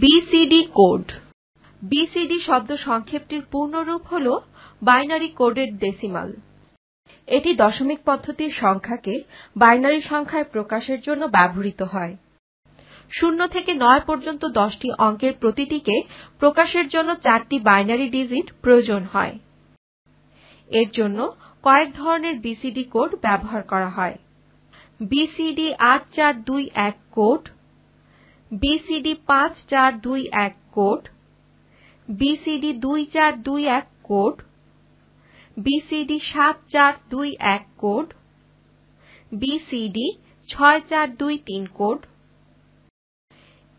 BCD code BCD শব্দ সংক্ষেপটির পূর্ণরূপ হল বাইনারি কোডেড ডেসিমাল এটি দশমিক পদ্ধতির সংখ্যাকে বাইনারি সংখ্যায় প্রকাশের জন্য ব্যবহৃত হয়। শূন্য থেকে নয় পর্যন্ত দশটি অঙ্কের প্রতিটিকে প্রকাশের জন্য চারটি বাইনারি ডিজিট প্রয়োজন হয়। এর জন্য কয়েক ধরনের বিসিডি কোড ব্যবহার করা হয়। বিসিডি আট চার দুই এক কোড বিসিডি পাঁচ চার দুই এক কোড বিসিডি দুই চার দুই এক কোড বিসিডি সাত চার দুই এক কোড বিসিডি ছয় চার দুই তিন কোড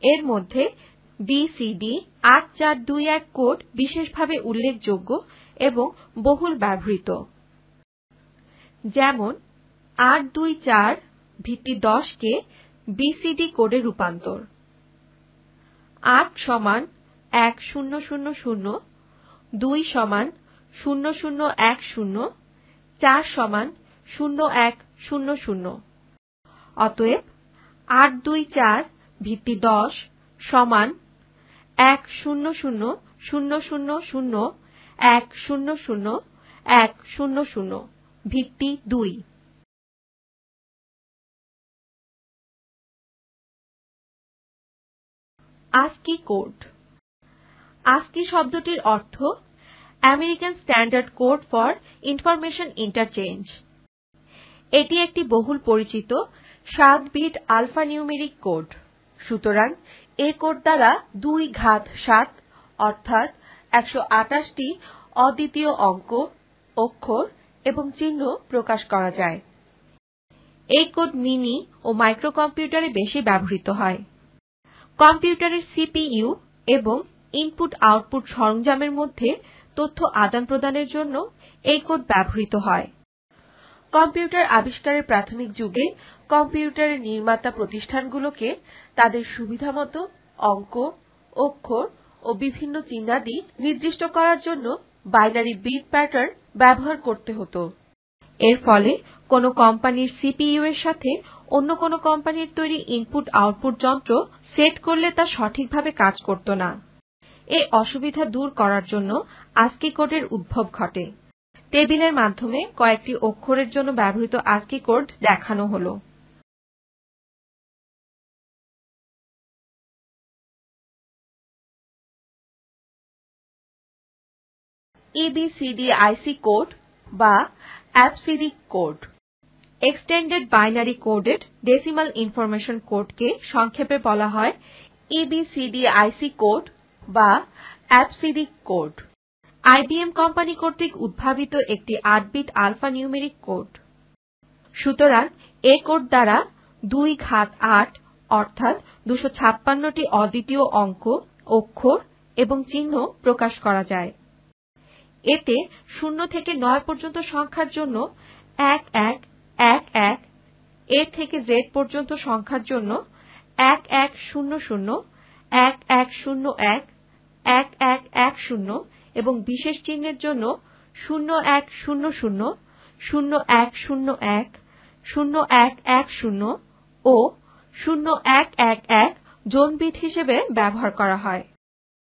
এর মধ্যে বিসিডি আট চার দুই এক কোড বিশেষভাবে উল্লেখযোগ্য এবং বহুল ব্যবহৃত। যেমন আট দুই চার ভিত্তি দশ কে বিসিডি কোডে রূপান্তর। আট সমান এক শূন্য শূন্য শূন্য, দুই সমান শূন্য শূন্য এক শূন্য, চার সমান শূন্য এক শূন্য শূন্য। অতএব আট দুই চার ভিত্তি দশ সমান এক শূন্য শূন্য শূন্য শূন্য শূন্য এক শূন্য শূন্য এক শূন্য শূন্য ভিত্তি দুই। আস্কি কোড আস্কি শব্দটির অর্থ American standard code for information interchange এটি একটি বহুল পরিচিত সাত বিট আলফানিউমেরিক কোড সুতরাং এ কোড দ্বারা দুই ঘাত সাত, অর্থাৎ একশো আটাশটি অদ্বিতীয় অঙ্ক, অক্ষর এবং চিহ্ন প্রকাশ করা যায়। এই কোড মিনি ও মাইক্রো কম্পিউটারে বেশি ব্যবহৃত হয়। কম্পিউটারের সিপিইউ এবং ইনপুট আউটপুট সরঞ্জামের মধ্যে তথ্য আদান প্রদানের জন্য এই কোড ব্যবহৃত হয়। কম্পিউটার আবিষ্কারের প্রাথমিক যুগে কম্পিউটারের নির্মাতা প্রতিষ্ঠানগুলোকে তাদের সুবিধামতো অঙ্ক, অক্ষর ও বিভিন্ন চিহ্নাদি নির্দিষ্ট করার জন্য বাইনারি বিট প্যাটার্ন ব্যবহার করতে হতো। এর ফলে কোনো কোম্পানির সিপিইউ এর সাথে অন্য কোনো কোম্পানির তৈরি ইনপুট আউটপুট যন্ত্র সেট করলে তা সঠিকভাবে কাজ করত না। এই অসুবিধা দূর করার জন্য আস্কি কোডের উদ্ভব ঘটে। টেবিলের মাধ্যমে কয়েকটি অক্ষরের জন্য ব্যবহৃত আস্কি কোড দেখানো হল। ইবিসিডিআইসি কোড বা EBCDIC code extended binary coded decimal information কোডকে সংক্ষেপে বলা হয় ইবিসিডিআইসি কোড বা অ্যাবসিডি কোড আইবিএম কোম্পানি কর্তৃক উদ্ভাবিত একটি আট বিট আলফা নিউমেরিক কোড সুতরাং এ কোড দ্বারা দুই ঘাত আট, অর্থাৎ দুশো ছাপ্পান্নটি অদ্বিতীয় অঙ্ক, অক্ষর এবং চিহ্ন প্রকাশ করা যায়। এতে শূন্য থেকে নয় পর্যন্ত সংখ্যার জন্য এক এক এক এক, এ থেকে জেড পর্যন্ত সংখ্যার জন্য এক এক শূন্য শূন্য, এক এক শূন্য এক এক এক এক শূন্য এবং বিশেষ চিহ্নের জন্য শূন্য এক শূন্য শূন্য শূন্য এক শূন্য এক শূন্য এক এক শূন্য ও শূন্য এক এক এক জোনবিট হিসেবে ব্যবহার করা হয়।